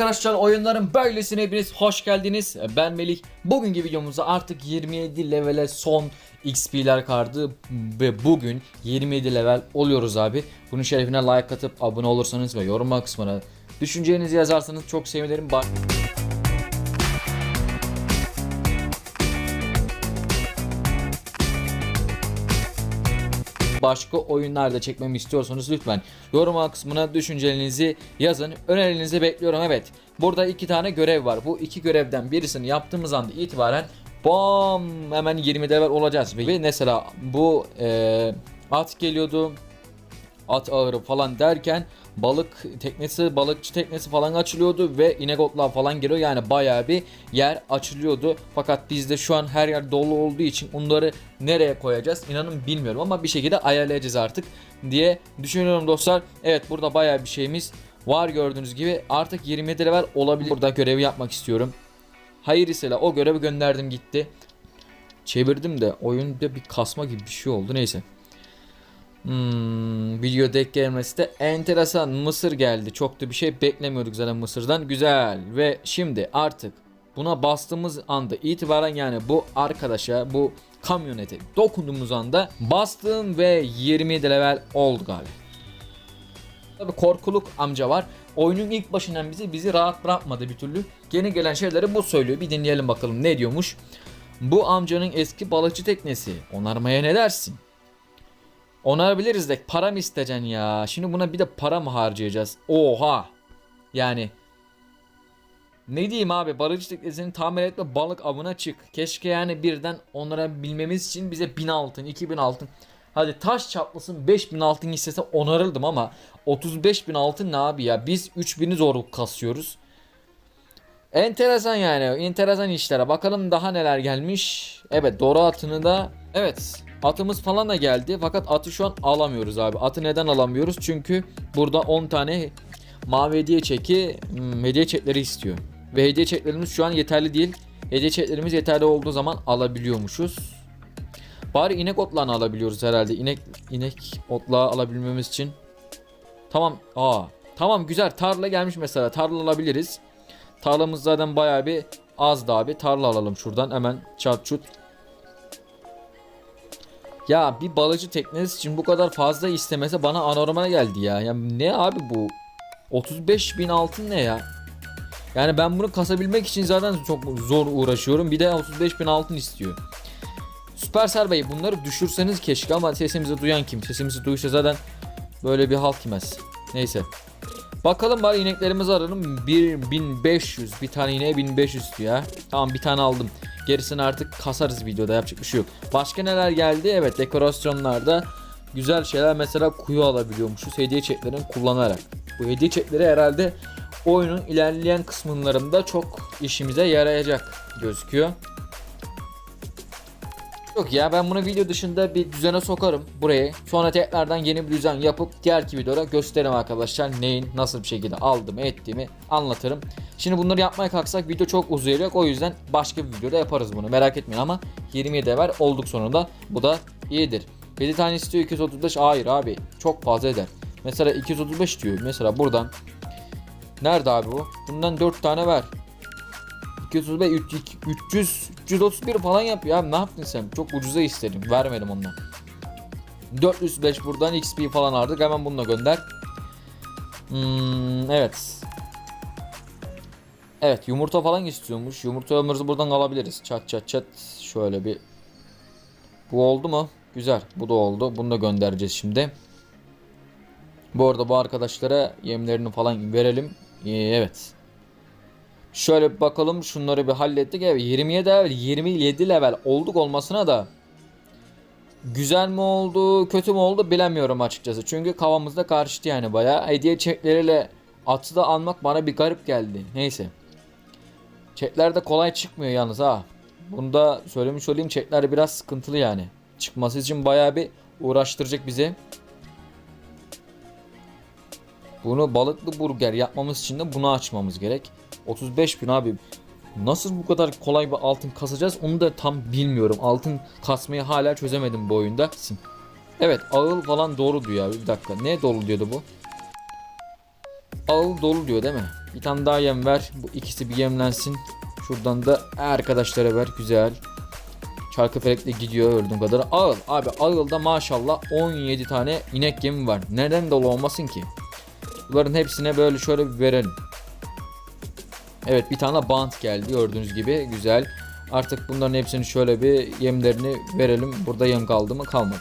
arkadaşlar oyunların böylesine hepiniz hoş geldiniz. Ben Melih. Bugünkü videomuzda artık 27 levele son XP'ler kardı ve bugün 27 level oluyoruz abi. Bunun şerefine like atıp abone olursanız ve yoruma kısmına düşüncelerinizi yazarsanız çok sevinirim. Bak başka oyunlarda çekmemi istiyorsanız lütfen yoruma kısmına düşüncelerinizi yazın. Önerilerinizi bekliyorum. Evet. Burada iki tane görev var. Bu iki görevden birisini yaptığımız anda itibaren bam hemen 20 level olacağız. Ve mesela bu e, at geliyordu. At ağırı falan derken balık teknesi, balıkçı teknesi falan açılıyordu ve inegotlar falan geliyor. Yani bayağı bir yer açılıyordu. Fakat bizde şu an her yer dolu olduğu için onları nereye koyacağız inanın bilmiyorum ama bir şekilde ayarlayacağız artık diye düşünüyorum dostlar. Evet burada bayağı bir şeyimiz var gördüğünüz gibi. Artık 27 level olabilir. Burada görevi yapmak istiyorum. Hayır ise o görevi gönderdim gitti. Çevirdim de oyunda bir kasma gibi bir şey oldu neyse. Hmm, video denk gelmesi de enteresan. Mısır geldi. Çok da bir şey beklemiyorduk zaten Mısır'dan. Güzel. Ve şimdi artık buna bastığımız anda itibaren yani bu arkadaşa bu kamyonete dokunduğumuz anda bastım ve 27 level olduk abi. Tabi korkuluk amca var. Oyunun ilk başından bizi bizi rahat bırakmadı bir türlü. Yeni gelen şeyleri bu söylüyor. Bir dinleyelim bakalım ne diyormuş. Bu amcanın eski balıkçı teknesi. Onarmaya ne dersin? Onarabiliriz de para mı isteyeceksin ya? Şimdi buna bir de para mı harcayacağız? Oha! Yani ne diyeyim abi balıkçı teknesini tamir etme balık avına çık. Keşke yani birden onlara bilmemiz için bize 1000 altın 2000 altın. Hadi taş çatlasın 5000 altın istese onarıldım ama 35 bin altın ne abi ya? Biz 3000'i zor kasıyoruz. Enteresan yani. Enteresan işlere. Bakalım daha neler gelmiş. Evet doğru atını da. Evet atımız falan da geldi. Fakat atı şu an alamıyoruz abi. Atı neden alamıyoruz? Çünkü burada 10 tane mavi hediye çeki hmm, hediye çekleri istiyor. Ve hediye çeklerimiz şu an yeterli değil. Hediye çeklerimiz yeterli olduğu zaman alabiliyormuşuz. Bari inek otlağını alabiliyoruz herhalde. İnek inek otlağı alabilmemiz için. Tamam. Aa. Tamam güzel. Tarla gelmiş mesela. Tarla alabiliriz. Tarlamız zaten bayağı bir azdı abi. Tarla alalım şuradan hemen çat çut. Ya bir balıcı teknesi için bu kadar fazla istemese bana anormal geldi ya. Ya ne abi bu? 35 bin altın ne ya? Yani ben bunu kasabilmek için zaten çok zor uğraşıyorum. Bir de 35 bin altın istiyor. Süpersel Bey bunları düşürseniz keşke ama sesimizi duyan kim? Sesimizi duysa zaten böyle bir halt yemez. Neyse. Bakalım bari ineklerimizi aralım. 1500 bir tane ineğe 1500 diyor. Tamam bir tane aldım. Gerisini artık kasarız videoda yapacak bir şey yok. Başka neler geldi? Evet dekorasyonlarda güzel şeyler mesela kuyu alabiliyormuşuz hediye çeklerini kullanarak. Bu hediye çekleri herhalde oyunun ilerleyen kısımlarında çok işimize yarayacak gözüküyor. Yok ya ben bunu video dışında bir düzene sokarım buraya. Sonra tekrardan yeni bir düzen yapıp diğerki videoda gösteririm arkadaşlar neyin nasıl bir şekilde aldım ettiğimi anlatırım. Şimdi bunları yapmaya kalksak video çok uzayacak o yüzden başka bir videoda yaparız bunu merak etmeyin ama 27 var olduk sonunda bu da iyidir. 7 tane istiyor 235 hayır abi çok fazla eder. Mesela 235 diyor mesela buradan. Nerede abi bu? Bundan 4 tane ver. 235 300 331 falan yap ya. Ne yaptın sen? Çok ucuza istedim. Vermedim ondan. 405 buradan XP falan aldık. Hemen bununla gönder. Hmm, evet. Evet yumurta falan istiyormuş. Yumurtalarımızı buradan alabiliriz. Çat çat çat. Şöyle bir. Bu oldu mu? Güzel. Bu da oldu. Bunu da göndereceğiz şimdi. Bu arada bu arkadaşlara yemlerini falan verelim. Ee, evet. Şöyle bir bakalım şunları bir hallettik. Evet 27 level 27 level olduk olmasına da güzel mi oldu kötü mü oldu bilemiyorum açıkçası. Çünkü kafamızda karıştı yani bayağı. Hediye çekleriyle atı da almak bana bir garip geldi. Neyse. Çekler de kolay çıkmıyor yalnız ha. Bunu da söylemiş olayım çekler biraz sıkıntılı yani. Çıkması için bayağı bir uğraştıracak bizi. Bunu balıklı burger yapmamız için de bunu açmamız gerek. 35 bin abi. Nasıl bu kadar kolay bir altın kasacağız onu da tam bilmiyorum. Altın kasmayı hala çözemedim bu oyunda. Evet ağıl falan doğru diyor abi. Bir dakika ne dolu diyordu bu? Ağıl dolu diyor değil mi? Bir tane daha yem ver. Bu ikisi bir yemlensin. Şuradan da arkadaşlara ver. Güzel. Çarkı felekle gidiyor öldüğüm kadar. Ağıl abi ağılda maşallah 17 tane inek yemi var. Neden dolu olmasın ki? Bunların hepsine böyle şöyle bir verelim. Evet bir tane bant geldi gördüğünüz gibi güzel. Artık bunların hepsini şöyle bir yemlerini verelim. Burada yem kaldı mı? Kalmadı.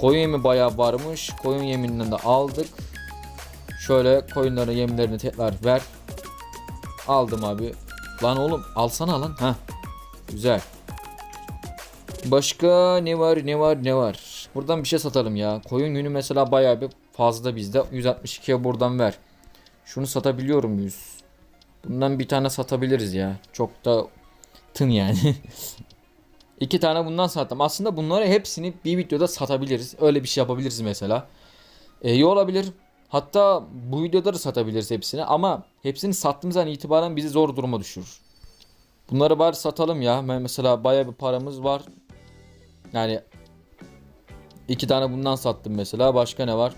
Koyun yemi bayağı varmış. Koyun yeminden de aldık. Şöyle koyunların yemlerini tekrar ver. Aldım abi. Lan oğlum alsana lan. Ha. Güzel. Başka ne var ne var ne var. Buradan bir şey satalım ya. Koyun yünü mesela bayağı bir fazla bizde. 162'ye buradan ver. Şunu satabiliyor muyuz? Bundan bir tane satabiliriz ya. Çok da tın yani. İki tane bundan sattım. Aslında bunları hepsini bir videoda satabiliriz. Öyle bir şey yapabiliriz mesela. Ee, iyi olabilir. Hatta bu videoda da satabiliriz hepsini. Ama hepsini sattığımız an itibaren bizi zor duruma düşürür. Bunları bari satalım ya. Ben mesela baya bir paramız var. Yani iki tane bundan sattım mesela. Başka ne var?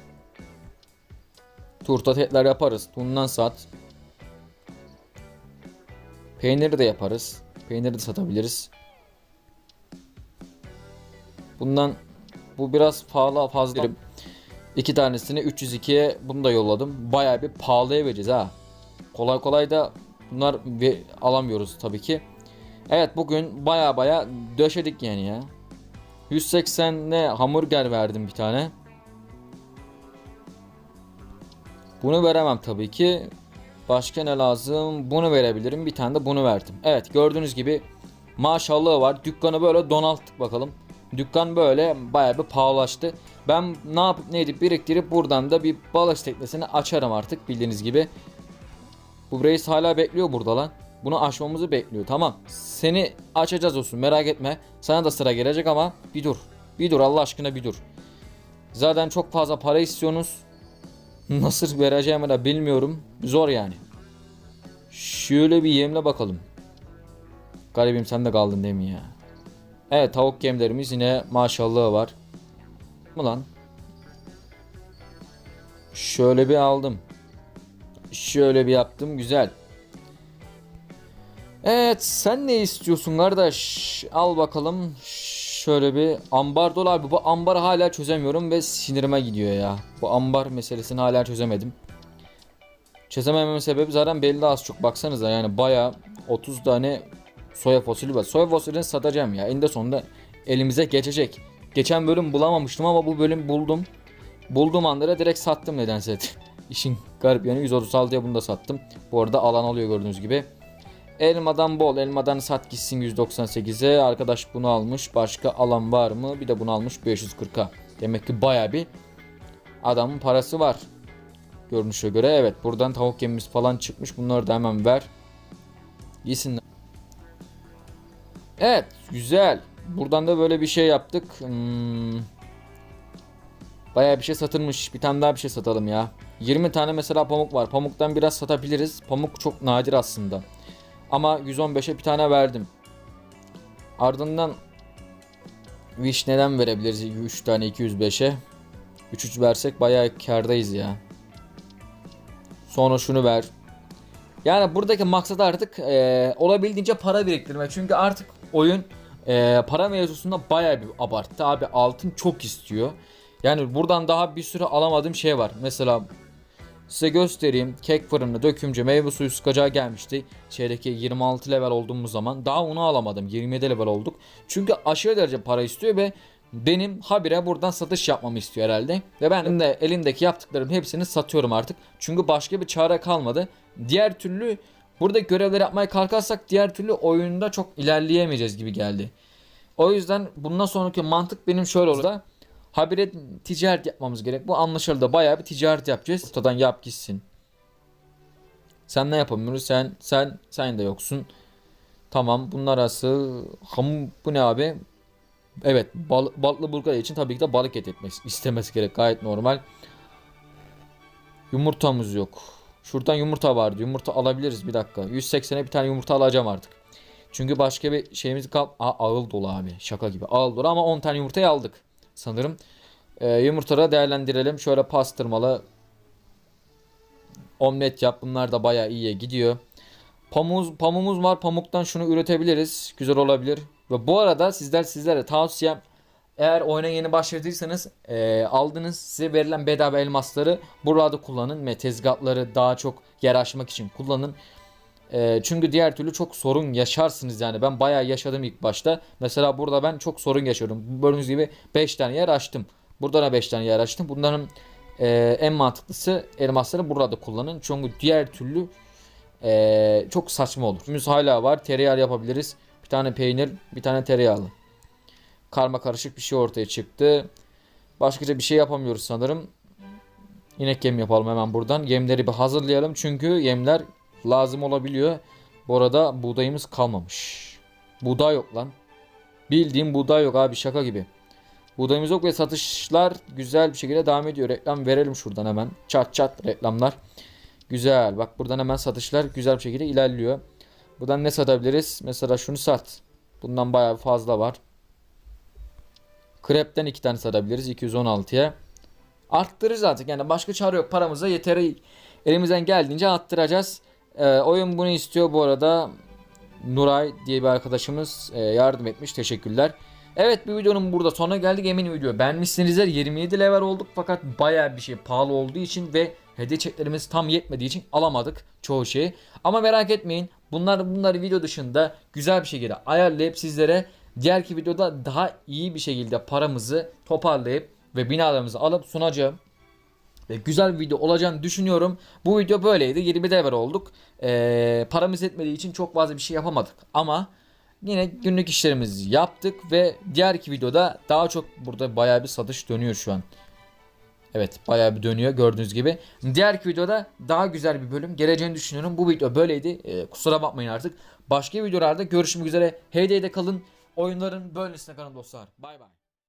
Turta tetler yaparız. Bundan sat. Peyniri de yaparız. Peyniri de satabiliriz. Bundan bu biraz pahalı fazla. İki tanesini 302'ye bunu da yolladım. Bayağı bir pahalıya vereceğiz ha. Kolay kolay da bunlar alamıyoruz tabii ki. Evet bugün baya baya döşedik yani ya. 180 ne hamburger verdim bir tane. Bunu veremem tabii ki. Başka ne lazım? Bunu verebilirim. Bir tane de bunu verdim. Evet gördüğünüz gibi maşallahı var. Dükkanı böyle donalttık bakalım. Dükkan böyle bayağı bir pahalaştı. Ben ne yapıp ne edip biriktirip buradan da bir balık teknesini açarım artık bildiğiniz gibi. Bu reis hala bekliyor burada lan. Bunu aşmamızı bekliyor. Tamam. Seni açacağız olsun merak etme. Sana da sıra gelecek ama bir dur. Bir dur Allah aşkına bir dur. Zaten çok fazla para istiyorsunuz. Nasıl vereceğimi de bilmiyorum. Zor yani. Şöyle bir yemle bakalım. Garibim sen de kaldın değil mi ya? Evet tavuk yemlerimiz yine maşallahı var. Mı? Şöyle bir aldım. Şöyle bir yaptım güzel. Evet sen ne istiyorsun kardeş? Al bakalım. Şöyle bir ambar dolu abi. Bu ambarı hala çözemiyorum ve sinirime gidiyor ya. Bu ambar meselesini hala çözemedim. Çözemememin sebebi zaten belli az çok. Baksanıza yani baya 30 tane soya fasulye var. Soya fasulyeni satacağım ya. Eninde sonunda elimize geçecek. Geçen bölüm bulamamıştım ama bu bölüm buldum. Bulduğum anda da direkt sattım nedense. İşin garip yanı 136'ya bunu da sattım. Bu arada alan alıyor gördüğünüz gibi. Elmadan bol. Elmadan sat gitsin 198'e. Arkadaş bunu almış. Başka alan var mı? Bir de bunu almış 540'a. Demek ki baya bir adamın parası var. Görünüşe göre evet. Buradan tavuk yemimiz falan çıkmış. Bunları da hemen ver. Yesinler. Evet. Güzel. Buradan da böyle bir şey yaptık. Hmm. Baya bir şey satılmış. Bir tane daha bir şey satalım ya. 20 tane mesela pamuk var. Pamuktan biraz satabiliriz. Pamuk çok nadir aslında. Ama 115'e bir tane verdim. Ardından Vişneden verebiliriz 3 tane 205'e. 3 3 versek bayağı kardayız ya. Sonra şunu ver. Yani buradaki maksat artık e, olabildiğince para biriktirmek. Çünkü artık oyun e, para mevzusunda bayağı bir abarttı. Abi altın çok istiyor. Yani buradan daha bir sürü alamadığım şey var. Mesela Size göstereyim. Kek fırını, dökümcü, meyve suyu sıkacağı gelmişti. Şeydeki 26 level olduğumuz zaman. Daha onu alamadım. 27 level olduk. Çünkü aşırı derece para istiyor ve benim habire buradan satış yapmamı istiyor herhalde. Ve ben de elimdeki yaptıklarım hepsini satıyorum artık. Çünkü başka bir çare kalmadı. Diğer türlü burada görevleri yapmaya kalkarsak diğer türlü oyunda çok ilerleyemeyeceğiz gibi geldi. O yüzden bundan sonraki mantık benim şöyle olur habire ticaret yapmamız gerek. Bu anlaşıldı. Bayağı bir ticaret yapacağız. Ortadan yap gitsin. Sen ne yapamıyoruz? Sen sen sen de yoksun. Tamam. Bunlar arası ham bu ne abi? Evet, bal, balıklı burger için tabii ki de balık et etmek istemesi gerek. Gayet normal. Yumurtamız yok. Şuradan yumurta vardı. Yumurta alabiliriz bir dakika. 180'e bir tane yumurta alacağım artık. Çünkü başka bir şeyimiz kal... Aa, ağıl dolu abi. Şaka gibi. Ağıl dolu ama 10 tane yumurtayı aldık sanırım. E, yumurtaları değerlendirelim. Şöyle pastırmalı Omlet yap. Bunlar da bayağı iyiye gidiyor. Pamuğumuz, pamuğumuz var. Pamuktan şunu üretebiliriz. Güzel olabilir. Ve bu arada sizler sizlere tavsiyem eğer oyuna yeni başladıysanız e, aldığınız size verilen bedava elmasları burada kullanın ve tezgahları daha çok yer açmak için kullanın. E, çünkü diğer türlü çok sorun yaşarsınız yani. Ben bayağı yaşadım ilk başta. Mesela burada ben çok sorun yaşıyorum. Gördüğünüz gibi 5 tane yer açtım. Burada da 5 tane yer açtım. Bunların e, en mantıklısı elmasları burada kullanın. Çünkü diğer türlü e, çok saçma olur. Ümüz hala var. Tereyağı yapabiliriz. Bir tane peynir, bir tane tereyağlı. Karma karışık bir şey ortaya çıktı. Başkaca bir şey yapamıyoruz sanırım. İnek yem yapalım hemen buradan. Yemleri bir hazırlayalım. Çünkü yemler lazım olabiliyor. Bu arada buğdayımız kalmamış. Buğday yok lan. Bildiğim buğday yok abi şaka gibi. Buğdayımız yok ve satışlar güzel bir şekilde devam ediyor. Reklam verelim şuradan hemen. Çat çat reklamlar. Güzel. Bak buradan hemen satışlar güzel bir şekilde ilerliyor. Buradan ne satabiliriz? Mesela şunu sat. Bundan bayağı fazla var. Krepten iki tane satabiliriz 216'ya. Arttırırız artık yani başka çare yok. Paramıza yeteri elimizden geldiğince arttıracağız. Ee, oyun bunu istiyor bu arada. Nuray diye bir arkadaşımız e, yardım etmiş. Teşekkürler. Evet bir videonun burada sonuna geldik. Eminim video beğenmişsinizdir. 27 level olduk fakat bayağı bir şey pahalı olduğu için ve hediye çeklerimiz tam yetmediği için alamadık çoğu şeyi. Ama merak etmeyin. Bunlar bunları video dışında güzel bir şekilde ayarlayıp sizlere diğerki videoda daha iyi bir şekilde paramızı toparlayıp ve binalarımızı alıp sunacağım. Ve güzel bir video olacağını düşünüyorum. Bu video böyleydi. 20 devre olduk. Ee, paramız etmediği için çok fazla bir şey yapamadık. Ama yine günlük işlerimizi yaptık ve diğer iki videoda daha çok burada bayağı bir satış dönüyor şu an. Evet bayağı bir dönüyor gördüğünüz gibi. Diğer iki videoda daha güzel bir bölüm geleceğini düşünüyorum. Bu video böyleydi. Ee, kusura bakmayın artık. Başka videolarda görüşmek üzere. HD'de kalın. Oyunların böylesine kalın dostlar. Bay bay.